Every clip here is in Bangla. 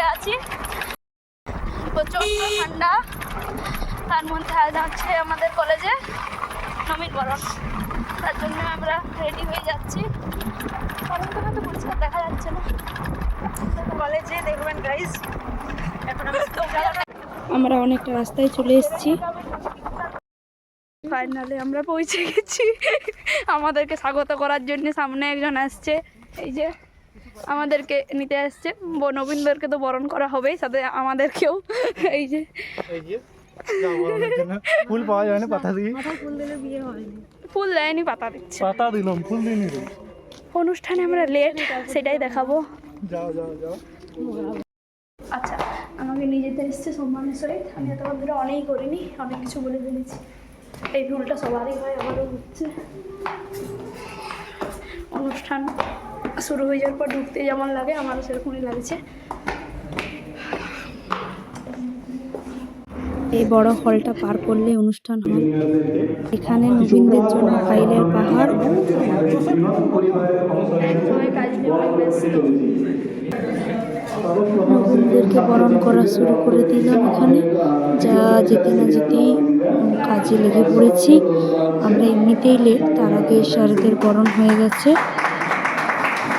যাচ্ছি প্রচণ্ড ঠান্ডা। তার মধ্যে আজ আছে আমাদের কলেজে নবীন বরণ। তার জন্য আমরা রেডি হয়ে যাচ্ছি। গরমটা তো পরিষ্কার দেখা যাচ্ছে না। কলেজে দেখবেন এখন আমি আমরা অনেকটা রাস্তায় চলে এসেছি। ফাইনালি আমরা পৌঁছে গেছি। আমাদেরকে স্বাগত করার জন্য সামনে একজন আসছে। এই যে আমাদেরকে নিতে আসছে। ব- নবীনদেরকে তো বরণ করা হবেই সাথে আমাদেরকেও। এই যে। ফুল পাওয়া যায় না পাতা দিয়ে। ফুল দেয়নি পাতা দিচ্ছে। পাতা দিলাম ফুল দিইনি অনুষ্ঠানে আমরা লেট সেটাই দেখাবো। যাও যাও যাও। আচ্ছা আমাকে নিয়ে যেতে এসছে সম্মানের সহিত। আমি এতক্ষণ ধরে অনেকই করিনি অনেক কিছু বলে ফেলেছি। এই ভুলটা সবারই হয় আমারও হচ্ছে। অনুষ্ঠান। শুরু হয়ে যাওয়ার পর ঢুকতে যেমন লাগে, আমারও সেরকমই লাগছে। এই বড় হলটা পার করলে অনুষ্ঠান হয়। এখানে নবীনদের জন্য ফাইলের পাহাড়। নবীনদেরকে বরণ করা শুরু করে দিলাম এখানে। যা যেতে না যেতেই কাজে লেগে পড়েছি। আমরা এমনিতেই লেট তার আগে স্যারদের বরণ হয়ে গেছে।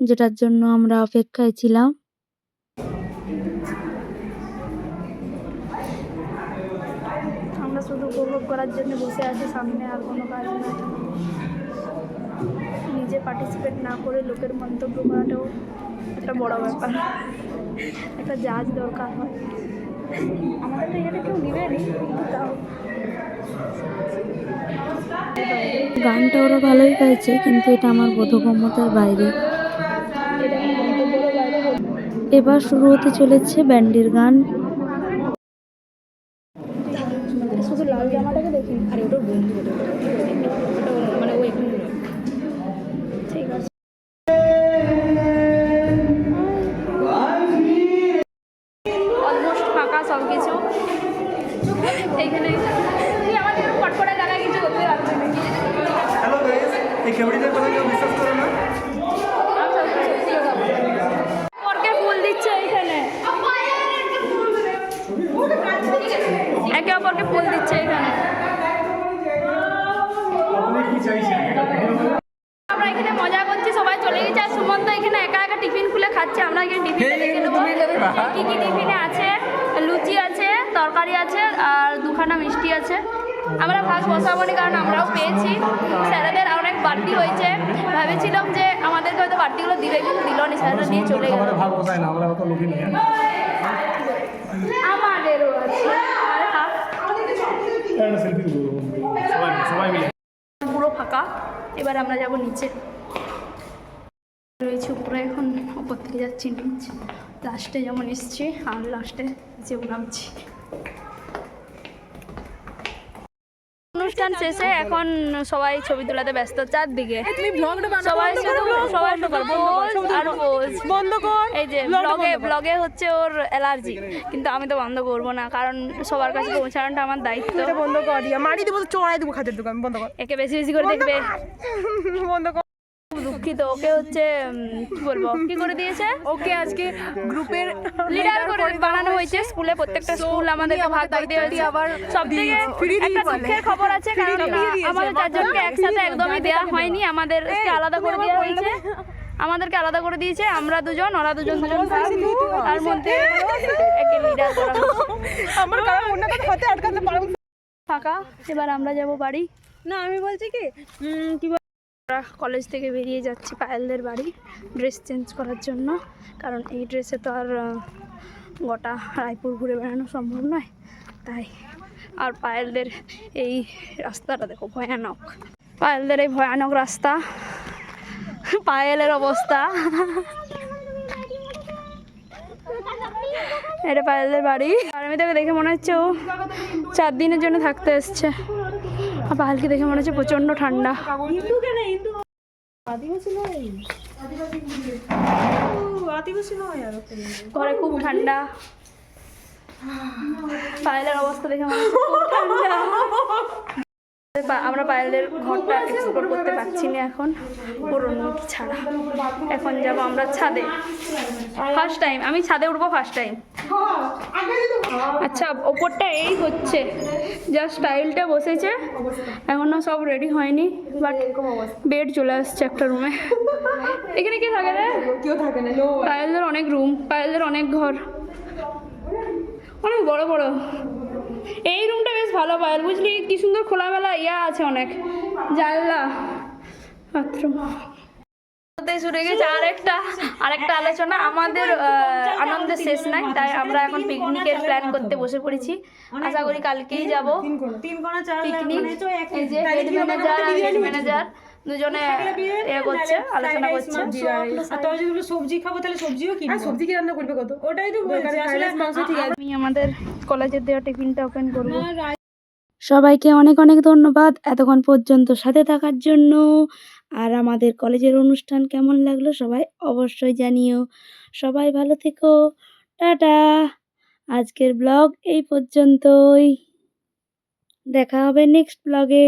যেটার জন্য আমরা অপেক্ষায় ছিলাম। আমরা শুধু উপভোগ করার জন্য বসে আছি সামনে আর কোনো কাজ নেই। নিজে পার্টিসিপেট না করে লোকের মন্তব্য করাটাও একটা বড় ব্যাপার। একটা জাজ দরকার হয়। আমাদের তো এখানে কেউ কিন্তু তাও। গানটা ওরা ভালোই গাইছে কিন্তু এটা আমার বোধগম্যতার বাইরে। এবার শুরু হতে চলেছে ব্যান্ডের গান শুধু লাল জামাটাকে দেখি আর ওটার বন্ধু হতে পারে। ওটা অন্য- মানে ওই ঠিক আছে অলমোস্ট ফাঁকা সব কিছু এইখানে এই খেবড়িদের কথা কেউ বিশ্বাস করে না আমি সব কিছু দিয়ে যাব। পরকে ফুল দিচ্ছে এইখানে একে অপরকে ফুল দিচ্ছে এখানে। আমরা এখানে মজা করছি সবাই চলে গেছে। আর সুমন্ত এখানে একা একা টিফিন খুলে খাচ্ছে। আমরা এখানে টিফিনে দেখে নেব। কি কি টিফিনে আছে? লুচি আছে তরকারি আছে আর দুখানা মিষ্টি আছে। আমরা ভাগ বসাবো না কারণ আমরাও পেয়েছি। স্যারেদের অনেক বাড়তি হয়েছে। ভেবেছিলাম যে আমাদেরকে হয়তো বাড়তিগুলো দিবে কিন্তু দিল না স্যারেরা দিয়ে চলে গেল। আমাদেরও আছে। আরে। একটা সেলফি তুলবো। সবাই সবাই মিলে। পুরো ফাঁকা এবার আমরা যাব নিচে। রয়েছে উপরে এখন উপর থেকে যাচ্ছি নিচে। লাস্টে যেমন এসছি আর লাস্টে যে নামছি অনুষ্ঠান শেষে এখন সবাই ছবি তোলাতে ব্যস্ত চারদিকে। সবাই সবাই আর বন্ধ কর। এই যে ব্লগে ব্লগে হচ্ছে ওর অ্যালার্জি কিন্তু আমি তো বন্ধ করব না কারণ সবার কাছে পৌঁছানোটা আমার দায়িত্ব। বন্ধ কর মারি দেবো চড়াই দেবো খাতের দোকান বন্ধ কর। একে বেশি বেশি করে দেখবে। বন্ধ কর। দুঃখিত। ওকে হচ্ছে কি বলব কি করে দিয়েছে? ওকে আজকে গ্রুপের লিডার করে বানানো হয়েছে। স্কুলে প্রত্যেকটা স্কুল আমাদেরকে ভাগ করে দেওয়া হয়েছে আবার সব থেকে একটা দিয়ে বলে। দুঃখের খবর আছে কারণ আমাদের চারজনকে একসাথে একদমই দেওয়া হয়নি। আমাদেরকে আলাদা করে দেওয়া হয়েছে। আমাদেরকে আলাদা করে দিয়েছে। আমরা দুজন ওরা দুজন দুজন তার মধ্যে একে লিডার করা আমার কারণ অন্য কথা হাতে আটকাতে পারব ফাঁকা। এবার আমরা যাব বাড়ি। না আমি বলছি কি কি বল- আমরা কলেজ থেকে বেরিয়ে যাচ্ছি পায়েলদের বাড়ি ড্রেস চেঞ্জ করার জন্য। কারণ এই ড্রেসে তো আর গোটা রায়পুর ঘুরে বেড়ানো সম্ভব নয়। তাই আর পায়েলদের এই রাস্তাটা দেখো ভয়ানক। পায়েলদের এই ভয়ানক রাস্তা, পায়েলের অবস্থা। এটা পায়েলদের বাড়ি। আর আমি তাকে দেখে মনে হচ্ছে ও চার দিনের জন্য থাকতে এসছে। আর পায়েলকে দেখে মনে হচ্ছে প্রচণ্ড ঠান্ডা। ঘরে খুব ঠান্ডা। পায়েলের অবস্থা দেখে মনে হচ্ছে আমরা পায়েলের ঘরটা এক্সপ্লোর করতে পারছি না এখন, পুরো অনুমতি ছাড়া। এখন যাব আমরা ছাদে। ফার্স্ট টাইম আমি ছাদে উঠবো ফার্স্ট টাইম আচ্ছা ওপরটা এই হচ্ছে। জাস্ট টাইলটা বসেছে। এখনও সব রেডি হয়নি বাট বেড চলে আসছে একটা রুমে এখানে কি থাকে রে? কেউ থাকে না পায়েলদের অনেক রুম পায়েলদের অনেক ঘর। অনেক বড় বড়। এই রুমটা বেশ ভালো পায়েল। বুঝলি কি সুন্দর খোলামেলা ইয়া আছে অনেক। জানলা বাথরুম শুরু হয়ে গেছে। আরেকটা আরেকটা আলোচনা আমাদের আনন্দের শেষ নাই তাই আমরা এখন পিকনিকের প্ল্যান করতে বসে পড়েছি। আশা করি কালকেই যাব। তিন কোণা তিন কোণা চার পিকনিক তো এক এই যে হেড ম্যানেজার আর হেড ম্যানেজার দুজনে এ করছে আলোচনা করছে। আর তোরা যদি সবজি খাব তাহলে সবজিও কিনবো। সবজি কি রান্না করবে কত? ওটাই তো বলছি আসলে মাংস ঠিক আছে। আমি আমাদের কলেজের দেওয়া টিফিনটা ওপেন করব। সবাইকে অনেক অনেক ধন্যবাদ এতক্ষণ পর্যন্ত সাথে থাকার জন্য। আর আমাদের কলেজের অনুষ্ঠান কেমন লাগল সবাই অবশ্যই জানিও। সবাই ভালো থেকো। টাটা। আজকের ব্লগ এই পর্যন্তই। দেখা হবে নেক্সট ব্লগে।